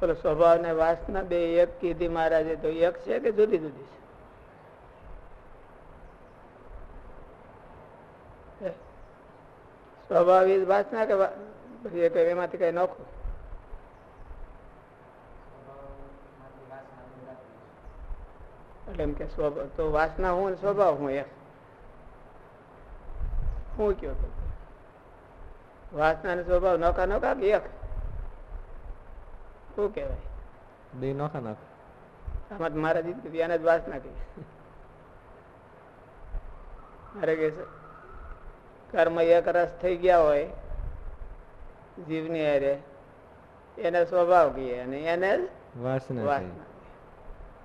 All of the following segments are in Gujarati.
પેલો સ્વભાવ ને વાસના બે એક કીધી મહારાજે તો એક છે કે જુદી જુદી છે? સ્વભાવ વાસના કે એમાંથી કઈ નોખો? એટલે એમ કે સ્વભાવ તો વાસના હું સ્વભાવ હું એક. હું કયો વાસના ને સ્વભાવ નોખા નોખા કે એક? શું કહેવાય? બે નોખા નાખ. આમાં મારા જીત કીધી આને જ વાસ નાખી મારે કે કર્મ એક રસ થઈ ગયા હોય જીવની હારે એને સ્વભાવ કહીએ અને એને વાસના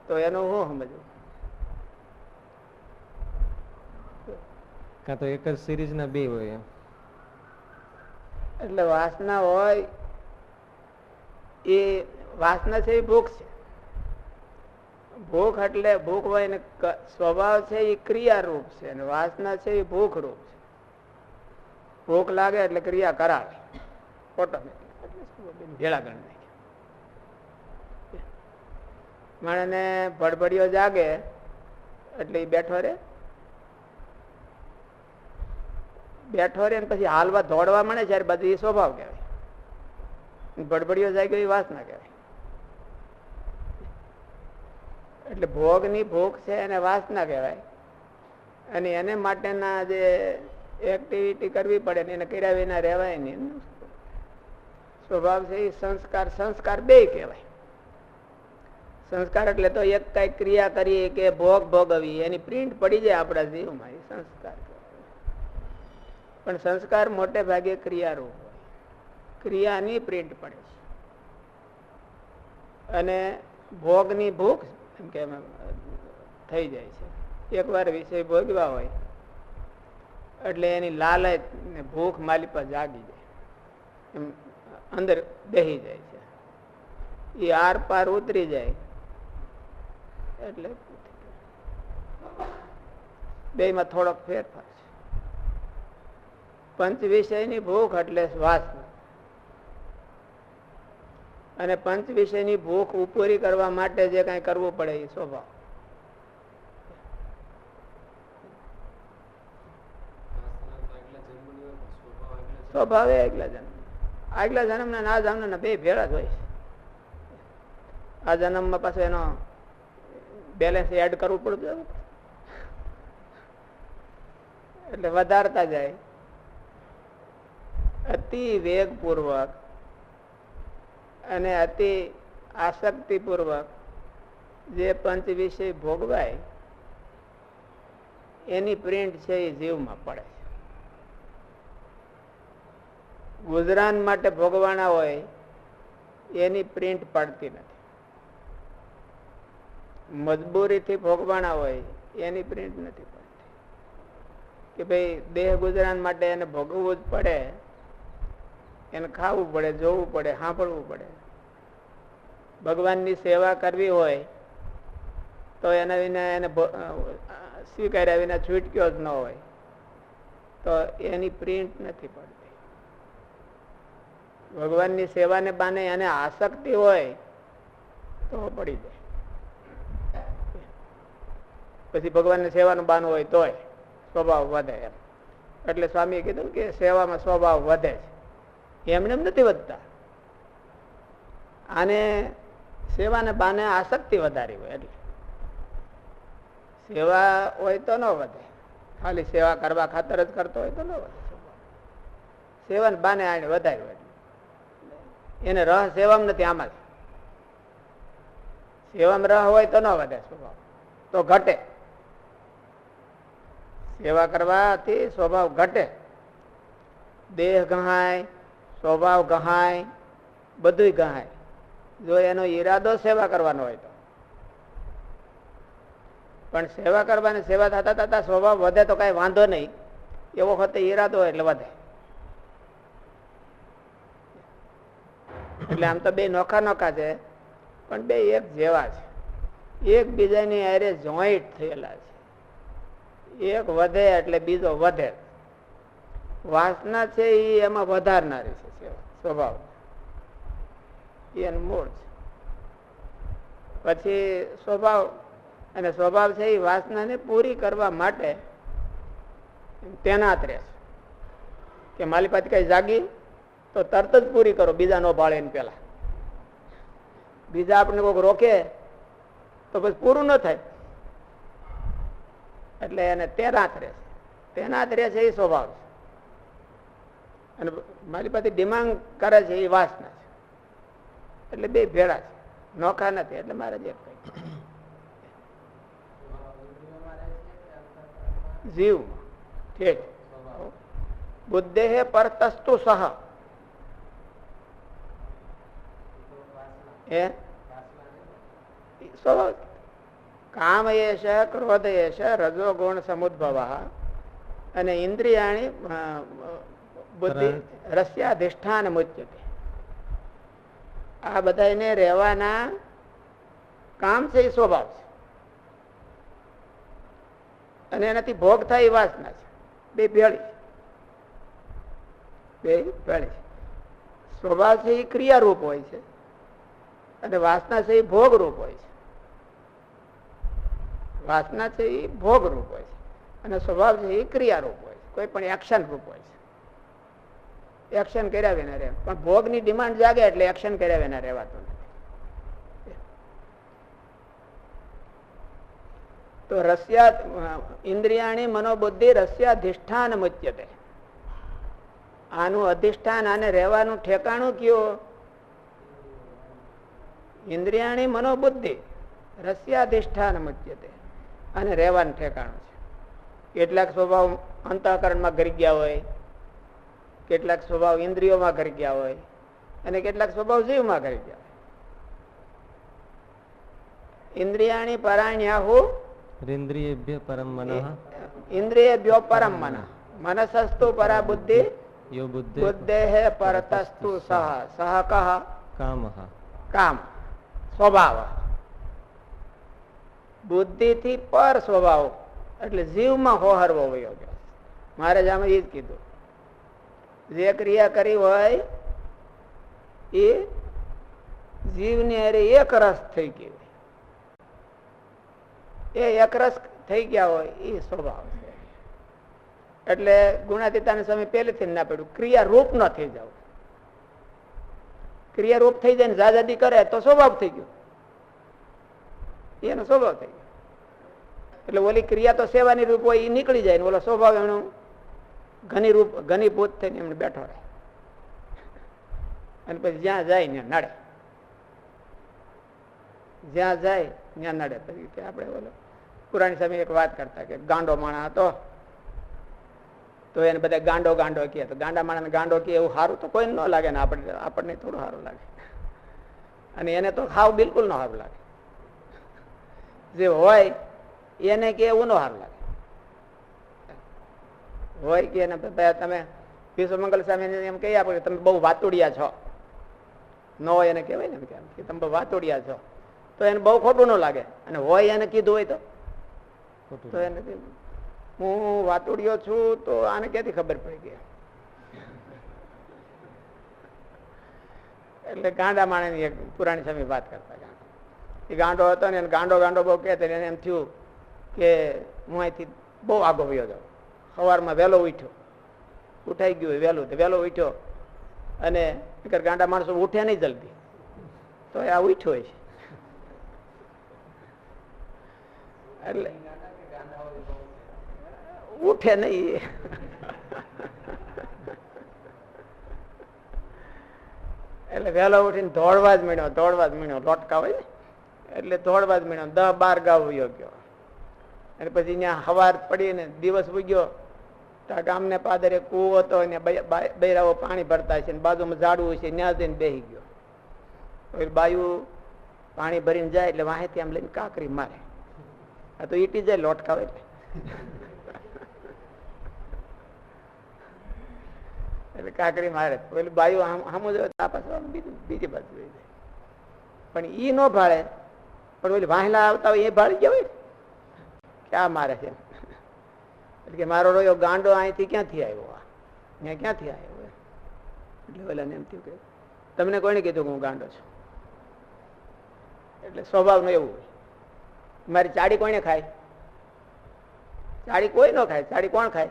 તો એનું હું સમજવું? કાં તો એક જ સિરીઝ ના બે હોય એમ. એટલે વાસના હોય એ વાસના છે, એ ભૂખ છે. ભૂખ એટલે ભૂખ હોય ને સ્વભાવ છે, એ ક્રિયારૂપ છે અને વાસના છે, એ ભૂખ રૂપ છે. ભૂખ લાગે એટલે ક્રિયા કરાવે. ઓટોમેટિક ભેળા ગણ નાખ્યા. માણસને ભડભડિયો જાગે એટલે એ બેઠો રે. બેઠો રે પછી હાલવા દોડવા મળે ત્યારે બધી સ્વભાવ કહેવાય. બડબડિયો જાય એ વાસના કહેવાય. એટલે ભોગની ભૂખ છે એને વાસના કહેવાય. અને એને માટેના જે એક્ટિવિટી કરવી પડે ને એને કર્યા વિના રહેવાય નહીં સ્વભાવ છે એ સંસ્કાર સંસ્કાર બે કહેવાય. સંસ્કાર એટલે તો એક કઈ ક્રિયા કરીએ કે ભોગ ભોગવી એની પ્રિન્ટ પડી જાય આપણા જીવમાં, એ સંસ્કાર પણ સંસ્કાર મોટે ભાગે ક્રિયારૂપ ક્રિયાની પ્રિન્ટ પડે છે. અને ભોગની ભૂખ એમ કે થઈ જાય છે. એકવાર વિષય ભોગવા હોય, એટલે એની લાલચ ને ભૂખ માલી પર જાગી જાય. એમ અંદર બેહી જાય છે. એ આર પાર ઉતરી જાય. એટલે બેમાં થોડોક ફેરફાર છે. પંચ વિષયની ભૂખ એટલે વાસના અને પંચ વિષયની ભૂખ ઉપરી કરવા માટે જે કઈ કરવું પડે એ સ્વભાવ. સ્વભાવ આગલા જન્મ. આગલા જન્મ ને આ જન્મ બે ભેળા જ હોય આ આ જન્મમાં પાછું એનો બેલેન્સ એડ કરવું પડતું એટલે વધારતા જાય. અતિ વેગપૂર્વક અને અતિ આસક્તિપૂર્વક જે પંચ વિષય ભોગવાય, એની પ્રિન્ટ છે એ જીવમાં પડે છે. ગુજરાન માટે ભોગવાના હોય, એની પ્રિન્ટ પડતી નથી. મજબૂરીથી ભોગવાના હોય, એની પ્રિન્ટ નથી પડતી. કે ભાઈ દેહ ગુજરાન માટે એને ભોગવવું જ પડે એને ખાવું પડે, જોવું પડે, સાંભળવું પડે. ભગવાનની સેવા કરવી હોય, તો એના વિના એને સ્વીકાર્યા વિના છૂટક્યો જ ન હોય. તો એની પ્રિન્ટ નથી પડતી. ભગવાનની સેવાને બાને એને આસક્તિ હોય, તો પડી જાય. પછી ભગવાનની સેવાનું બાનું હોય તોય સ્વભાવ વધે એમ. એટલે સ્વામીએ કીધું કે સેવામાં સ્વભાવ વધે છે. એમને એમ નથી વધતા. આને સેવાને બાને આસક્તિ વધારી હોય એટલે. સેવા હોય તો ન વધે. ખાલી સેવા કરવા ખાતર જ કરતો હોય તો ન વધે. સેવાને બાને આને વધારી હોય એને રહ સેવામાં નથી આમાં. સેવામાં રહ હોય તો ન વધે સ્વભાવ. તો ઘટે. સેવા કરવાથી સ્વભાવ ઘટે. દેહ ગહાય સ્વભાવ ગહાય બધું ગહાય. જો એનો ઈરાદો સેવા કરવાનો હોય તો. પણ સેવા કરવાની સેવા થતા થતા સ્વભાવ વધે તો કઈ વાંધો નહીં. એવો વખતે ઈરાદો હોય એટલે વધે. એટલે આમ તો બે નોખા નોખા છે, પણ બે એક જેવા છે. એકબીજાની અરે જોઈન્ટ થયેલા છે. એક વધે એટલે બીજો વધે. વાસના છે એ એમાં વધારનારી છે સ્વભાવ. એ એનું મૂળ છે. પછી સ્વભાવ, અને સ્વભાવ છે એ વાસનાને પૂરી કરવા માટે તેનાત રહે છે. કે માલી પાસે કઈ જાગી, તો તરત જ પૂરી કરો, બીજા નો ભાળે એને પેલા. બીજા આપણને કોઈક રોકે, તો પછી પૂરું ન થાય. એટલે એને તેનાત રહે છે. તેનાત રહે એ સ્વભાવ છે. અને મારી પાસે ડિમાન્ડ કરે છે એ વાસના છે. એટલે બે ભેળા છે. નોખા નથી, એટલે મારે જે જીવ, ઠેઠ. બુદ્ધે પરતસ્તુ સહ. એ સ્વભાવ કામ એશ ક્રોધ એશ રજો ગુણ સમુદ્ભવ. અને ઇન્દ્રિયાણી બુદ્ધિ રસ્યાધિષ્ઠાન મુચ્યતે. આ બધા એને રહેવાના કામ છે એ સ્વભાવ છે. અને એનાથી ભોગ થાય એ વાસના છે. બે ભેળી. બે ભેળી. સ્વભાવ છે એ ક્રિયારૂપ હોય છે. અને વાસના છે એ ભોગરૂપ હોય છે. વાસના છે એ ભોગરૂપ હોય છે. અને સ્વભાવ છે એ ક્રિયારૂપ હોય છે. કોઈ પણ એક્શન રૂપ હોય છે. એક્શન કર્યા વિના રહે. પણ ભોગની ડિમાન્ડ જાગે એટલે એક્શન કર્યા વિના રહેવાતું તો રસ્યા ઇન્દ્રિયાણી મનોબુદ્ધિ રસ્યાધિષ્ઠાન મુચ્યતે. આનું અધિષ્ઠાન આને રહેવાનું ઠેકાણું કયું? ઇન્દ્રિયાણી મનોબુદ્ધિ રસ્યાધિષ્ઠાન મુચ્યતે. અને રહેવાનું ઠેકાણું છે. કેટલાક સ્વભાવ અંતઃકરણમાં ઘરી ગયા હોય કેટલાક સ્વભાવ ઇન્દ્રિયોમાં ઘરી ગયા હોય અને કેટલાક સ્વભાવ જીવમાં ઘરી ગયા હોય. ઇન્દ્રિયાણી પરાણ્યાહુ ઇન્દ્રિયેભ્ય પરમ મનઃ. ઇન્દ્રિયેભ્યો પરમ મન. મનસસ્તુ પરા બુદ્ધિ યો બુદ્ધે બુદ્ધે પરતસ્તુ સહ સહ કહ. કામઃ. કામ સ્વભાવ. બુદ્ધિ થી પર સ્વભાવ એટલે જીવમાં હોહરવો વયો ગયો. મારે જામે આમાં એ જ કીધું. જે ક્રિયા કરી હોય, એ જીવની અરે એક રસ થઈ ગયો. એ એક રસ થઈ ગયા હોય, એ સ્વભાવ છે. એટલે ગુણાતીતાને સમય પહેલેથી ના પડ્યું. ક્રિયા રૂપ ન થઈ જવું. ક્રિયા રૂપ થઈ જાય ને જાજાદી કરે તો સ્વભાવ થઈ ગયો. એનો સ્વભાવ થઈ ગયો. એટલે ઓલી ક્રિયા તો સેવાની રૂપ હોય, એ નીકળી જાય ને ઓલો સ્વભાવ એનો ઘની રૂપ ઘની ભૂત થઈને એમને બેઠો રહે. અને પછી જ્યાં જાય ને નડે. જ્યાં જાય ત્યાં નડે. પછી આપણે બોલો પુરાણી સમય એક વાત કરતા કે ગાંડો માણા હતો. તો એને બધા ગાંડો ગાંડો કહે. તો ગાંડા માણાને ગાંડો કહે, એવું સારું તો કોઈ ન લાગે ને આપણે આપણને થોડું સારું લાગે. અને એને તો ખાવ બિલકુલ ન સારું લાગે. જે હોય એને કે એવું ન સારું લાગે. હોય કે એને તમે વિશ્વમંગલ સામે એમ કહી આપો કે તમે બહુ વાતુડિયા છો. ન હોય એને કહેવાય ને એમ કે તમે બહુ વાતુડિયા છો. તો એને બહુ ખોટું ન લાગે. અને હોય એને કીધું હોય તો. તો એને હું વાતુડિયો છું તો આને ક્યાંથી ખબર પડી ગઈ એટલે ગાંડા માણેની એક પુરાણી સમય વાત કરતા ગાંડો એ ગાંડો હતો ને એને ગાંડો ગાંડો બહુ કહેતો એને એમ થયું કે હું અહીંથી બહુ આગો વયો જાઉં. સવારમાં વહેલો ઉઠ્યો. ઉઠાઈ ગયું વહેલું, તો વહેલો ઉઠ્યો અને ગાંડા માણસો ઉઠે નહીં જલ્દી. તો આ ઉઠ્યો છે એટલે ઉઠે નહીં એટલે વહેલો ઉઠીને દોડવા જ મીણ્યો, દોડવા જ મીણ્યો, લોટકા હોય ને, એટલે દોડવા જ મીણ્યો, દહ બાર ગાવ વયો ગયો. અને પછી ત્યાં હવાર પડીને દિવસ ઉગ્યો. તો આ ગામને પાદરે કૂવો હતો અને બૈરાઓ પાણી ભરતા છે બાજુમાં ઝાડવું છે, ત્યાં જઈને બેસી ગયો. બાયું પાણી ભરીને જાય એટલે વાહેથી આમ લઈને કાકરી મારે. આ તો ઈટી જાય લોટકાવે એટલે. કાકરી મારે. પેલું બાયું આમ આમ જ બીજી બીજી પણ ઈ ન ભાળે. પણ પેલી વાહેલા આવતા હોય એ ભાળી ગયા હોય ક્યાં મારે છે એટલે કે મારો રહ્યો ગાંડો અહીંથી ક્યાંથી આવ્યો આ? ત્યાં ક્યાંથી આવ્યો. એટલે પેલાને એમ થયું કે તમને કોઈને કીધું કે હું ગાંડો છું? એટલે સ્વભાવનું એવું હોય. મારી ચાડી કોઈને ખાય? ચાડી કોઈ ન ખાય. ચાડી કોણ ખાય?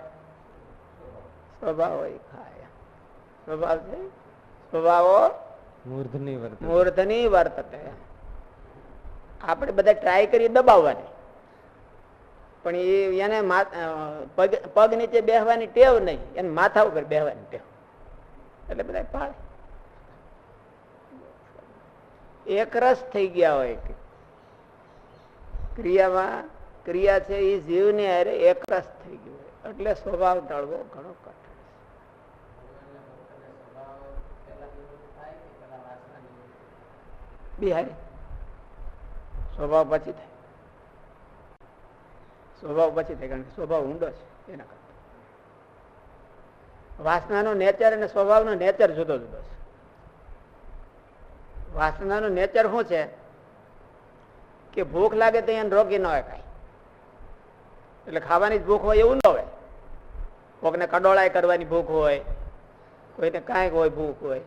સ્વભાવ હોય ખાય. સ્વભાવ છે? સ્વભાવો મૂર્ધની વર્તન મૂર્ધની વર્તતે. આપણે બધા ટ્રાય કરીએ દબાવવાની. પણ એ એને પગ પગ નીચે બેહવાની ટેવ નહીં. એને માથા ઉપર બેહવાની ટેવ. એટલે બધા પાડે એક રસ થઈ ગયા હોય ક્રિયામાં, ક્રિયા છે એ જીવને હારે એક રસ થઈ ગયો એટલે સ્વભાવ ટાળવો ઘણો કઠણ બિહારી. સ્વભાવ પછી થાય. સ્વભાવ પછી થાય, કારણ કે સ્વભાવ ઊંડો છે એના કરતા. વાસનાનો નેચર અને સ્વભાવનો નેચર જુદો જુદો છે. વાસનાનો નેચર શું છે? કે ભૂખ લાગે તો એને રોકી ન હોય કાંઈ એટલે ખાવાની જ ભૂખ હોય એવું ન હોય. કોકને કડોળાઈ કરવાની ભૂખ હોય, કોઈને કાંઈક હોય ભૂખ હોય,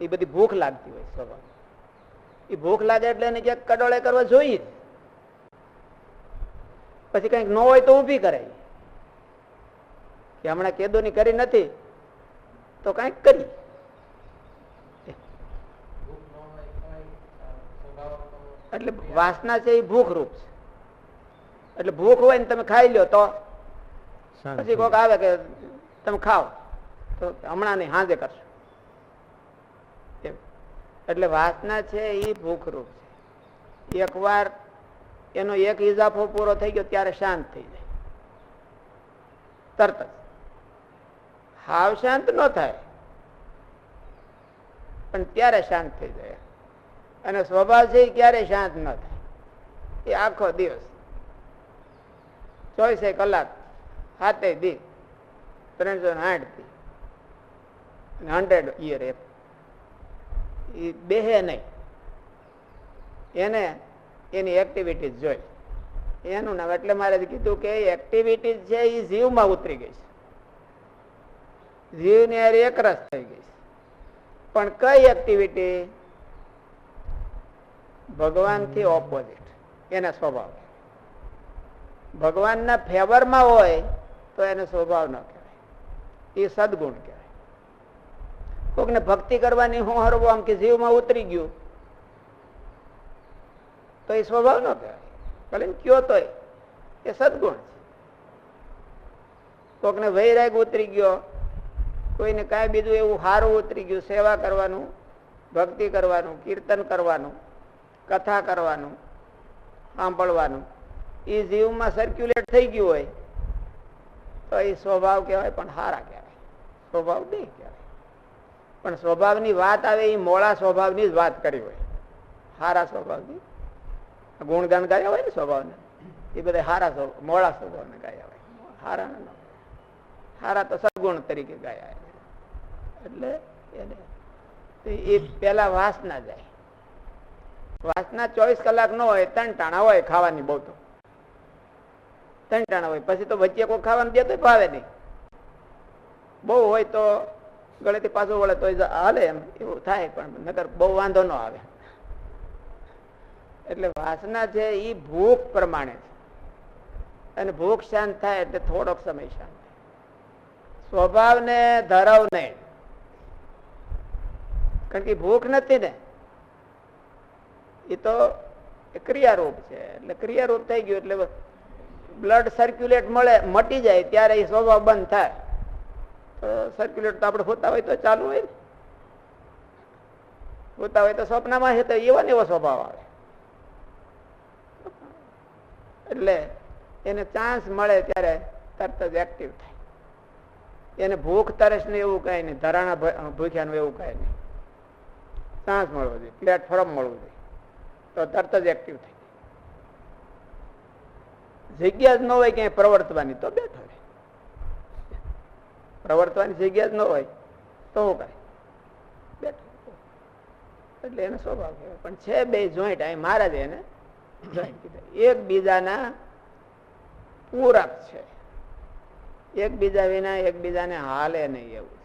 એ બધી ભૂખ લાગતી હોય સ્વભાવ એ ભૂખ લાગે એટલે એને ક્યાંક કડોળાઈ કરવા જોઈએ જ. પછી કંઈક ન હોય તો ઊભી કરે કે હમણાં કેદોની કરી નથી તો કંઈક કરી. એટલે વાસના છે એ ભૂખ રૂપ છે. એટલે ભૂખ હોય ને તમે ખાઈ લ્યો તો. પછી કોક આવે કે તમે ખાઓ તો હમણાં નહીં હાજે કરશો. એટલે વાસના છે એ ભૂખરૂપ છે. એકવાર એનો એક ઇજાફો પૂરો થઈ ગયો ત્યારે શાંત થઈ જાય. તરત હાવ શાંત ન થાય. પણ ત્યારે શાંત થઈ જાય. અને સ્વભાવ છે ક્યારે શાંત ન થાય. એ આખો દિવસ. ચોવીસે કલાક હાથે દી ત્રણસો આઠ દી હંડ્રેડ યર એ બેહે નહીં. એને એની એક્ટિવિટીઝ જોઈ. એનું નામ એટલે મારે કીધું કે એક્ટિવિટીઝ છે એ જીવમાં ઉતરી ગઈ છે. જીવની હારે એક રસ થઈ ગઈ છે. પણ કઈ એક્ટિવિટી ભગવાનથી ઓપોઝિટ એના સ્વભાવ. ભગવાનના ફેવરમાં હોય તો એને સ્વભાવ ન કહેવાય. એ સદગુણ કહેવાય. કોકને ભક્તિ કરવાની હું હરવું આમ કે જીવમાં ઉતરી ગયું તો એ સ્વભાવ ન કહેવાય. ભલે કયો તોય, એ સદગુણ છે. કોકને વૈરાગ ઉતરી ગયો, કોઈને કાંઈ બીજું એવું સારું ઉતરી ગયું, સેવા કરવાનું, ભક્તિ કરવાનું, કીર્તન કરવાનું, કથા કરવાનું, સાંભળવાનું એ જીવમાં સર્ક્યુલેટ થઈ ગયું હોય, તો એ સ્વભાવ કહેવાય, પણ હારા કહેવાય. સ્વભાવ નહીં કહેવાય. પણ સ્વભાવની વાત આવે એ મોળા સ્વભાવની જ વાત કરી હોય. હારા સ્વભાવની ગુણગાન ગાયા હોય ને સ્વભાવને, એ બધા હારા સ્વભાવ મોળા સ્વભાવને ગાયા હોય. હારા ન હારા તો સદગુણ તરીકે ગાયા. એટલે એ પેલા વાસના જાય. વાસના ચોવીસ કલાક ન હોય, ત્રણ ટાણા હોય ખાવાની બહુ તો ત્રણ ટાણા હોય, પછી તો વચ્ચે કોઈ ખાવાનું દે તો ભાવે નહીં. બહુ હોય તો ગળેથી પાછું વળે તો હાલે એમ, એવું થાય પણ નગર બહુ વાંધો ન આવે. એટલે વાસના છે એ ભૂખ પ્રમાણે છે. અને ભૂખ શાંત થાય એટલે થોડોક સમય શાંત સ્વભાવ સ્વભાવને ધરાવ નહીં કારણ કે ભૂખ નથી ને. એ તો ક્રિયારૂપ છે. એટલે ક્રિયારૂપ થઈ ગયું એટલે બ્લડ સર્ક્યુલેટ મળે, મટી જાય ત્યારે એ સ્વભાવ બંધ થાય. તો સર્ક્યુલેટ તો આપણે હોતા હોય તો ચાલુ હોય ને. હોતા હોય તો સ્વપ્નમાં છે તો એવો ને એવો સ્વભાવ આવે. એટલે એને ચાન્સ મળે ત્યારે તરત જ એક્ટિવ થાય. એને ભૂખ તરસ ને એવું કઈ નહીં, ધરાણા ભૂખ્યાનું એવું કઈ નહીં. ચાન્સ મળવો જોઈએ પ્લેટફોર્મ મળવું જોઈએ. તો તરત જ એક્ટિવ થઈ જગ્યા જ ન હોય ક્યાંય પ્રવર્તવાની, તો બેઠો રહે. પ્રવર્તવાની જગ્યા જ ન હોય, તો શું કરે? બેઠો એટલે એનો સ્વભાવ કહેવાય. પણ છે બે જોઈન્ટ અહીં મહારાજ એને એકબીજાના પૂરક છે. એકબીજા વિના એકબીજાને હાલે નહીં એવું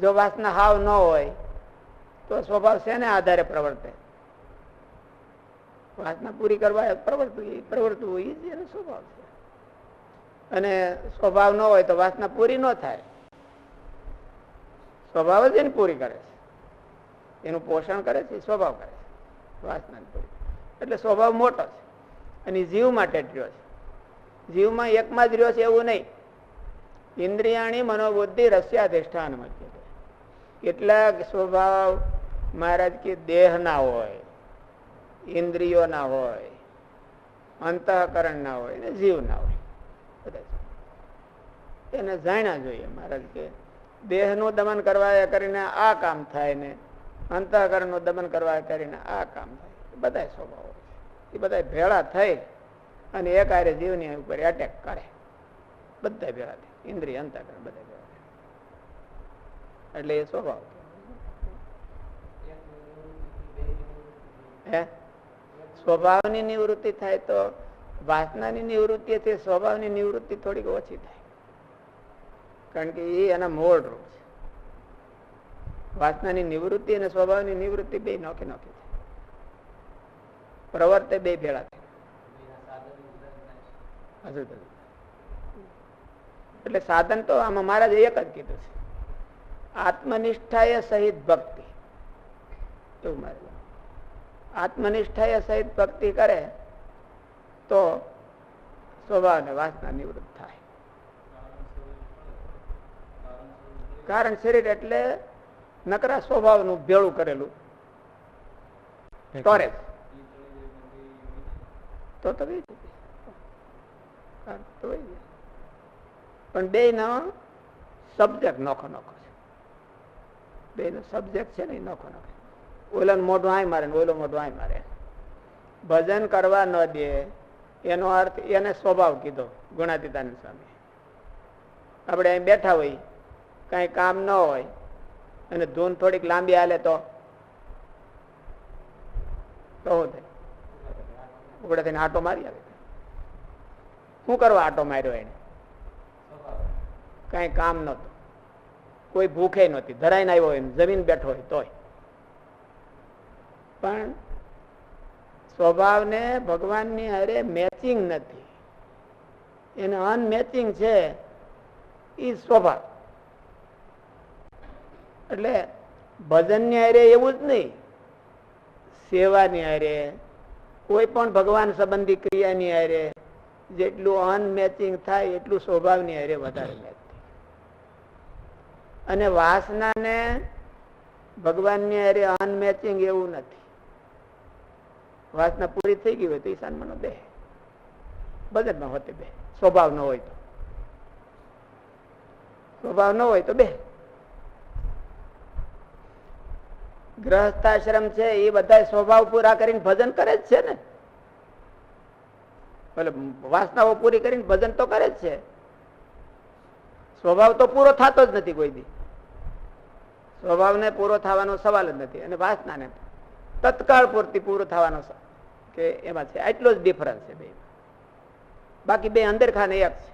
જો વાસના હાવ ન હોય, તો સ્વભાવ શેને આધારે પ્રવર્તે? વાસના પૂરી કરવા પ્રવર્તવી પ્રવર્તવું એ જ એનો સ્વભાવ છે. અને સ્વભાવ ન હોય, તો વાસના પૂરી ન થાય. સ્વભાવ જ એને પૂરી કરે છે. એનું પોષણ કરે છે સ્વભાવ કરે છે. વાસના પૂરી. એટલે સ્વભાવ મોટો છે. અને જીવ માટે જ રહ્યો છે. જીવમાં એકમાં જ રહ્યો છે એવું નહીં. ઇન્દ્રિયાણી મનોબુદ્ધિ રસ્યાધિષ્ઠાન મધ્ય કેટલાક સ્વભાવ મહારાજ કે દેહ ના હોય ઇન્દ્રિયો ના હોય અંતઃકરણ ના હોય, ને જીવ ના હોય એને જાણ્યા જોઈએ મહારાજ કે દેહનું દમન કરવા કરીને આ કામ થાય ને અંતઃકરણનું દમન કરવા કરીને આ કામ થાય. બધા સ્વભાવો. એ બધા ભેળા થઈ અને એક આરે જીવની ઉપર એટેક કરે. બધા ભેળા થઈ. ઇન્દ્રિય અંતઃકરણ બધા ભેળા થાય એટલે એ સ્વભાવ હે? સ્વભાવની નિવૃત્તિ થાય તો વાસનાની નિવૃત્તિથી સ્વભાવની નિવૃત્તિ થોડીક ઓછી થાય. કારણ કે એ એના મૂળ રૂપ છે. વાસનાની નિવૃત્તિ અને સ્વભાવની નિવૃત્તિ બે નોખી નોખી છે પ્રવર્તે બે ભેળા થાય. એટલે સાધન તો આમાં મહારાજે એક જ કીધું છે. આત્મનિષ્ઠાએ સહિત ભક્તિ. એવું મારે આત્મનિષ્ઠાએ સહિત ભક્તિ કરે તો સ્વભાવ અને વાસના નિવૃત્ત થાય. કારણ શરીર એટલે નકરા સ્વભાવનું ભેળું કરેલું. સ્ટોરેજ તો તો. પણ બે નો સબ્જેક્ટ નોખો નોખો છે. બે નો સબ્જેક્ટ છે ને નોખો નોખો ઓલા મોઢું આય મારે ને ઓલો મોઢું આય મારે. ભજન કરવા ન દે, એનો અર્થ એને સ્વભાવ કીધો, ગુણાતીતાનંદ સ્વામી આપણે અહીં બેઠા હોય, કઈ કામ ન હોય, અને ધૂન થોડીક લાંબી હાલે તો? તો શું થાય? ઉગડે થઈને આટો મારી આવે. શું કરવા આટો માર્યો એને? કઈ કામ નતું કોઈ ભૂખે નહોતી. ધરાઈને આવ્યો હોય જમીન બેઠો હોય તોય. પણ સ્વભાવને ભગવાનની હારે મેચિંગ નથી. એને અનમેચિંગ છે એ સ્વભાવ. એટલે ભજનની હારે એવું જ નહીં. સેવાની હારે કોઈ પણ ભગવાન સંબંધી ક્રિયાની હારે જેટલું અનમેચિંગ થાય, એટલું સ્વભાવની હારે વધારે મેચ. અને વાસનાને ભગવાનની હારે અનમેચિંગ એવું નથી. વાસના પૂરી થઈ ગઈ હોય તો ઈશાન મનો બે બદલમાં હોતે બે સ્વભાવ ન હોય તો. સ્વભાવ ન હોય તો બે ગ્રહસ્થાશ્રમ છે, એ બધા સ્વભાવ પૂરા કરીને ભજન કરે જ છે ને. એટલે વાસનાઓ પૂરી કરીને ભજન તો કરે જ છે. સ્વભાવ તો પૂરો થતો જ નથી કોઈ દી. સ્વભાવને પૂરો થવાનો સવાલ જ નથી અને વાસનાને તત્કાળ પૂરતી પૂરો થવાનો કે એમાં છે. આટલો જ ડિફરન્સ છે બે. બાકી બે અંદર ખાને એક છે.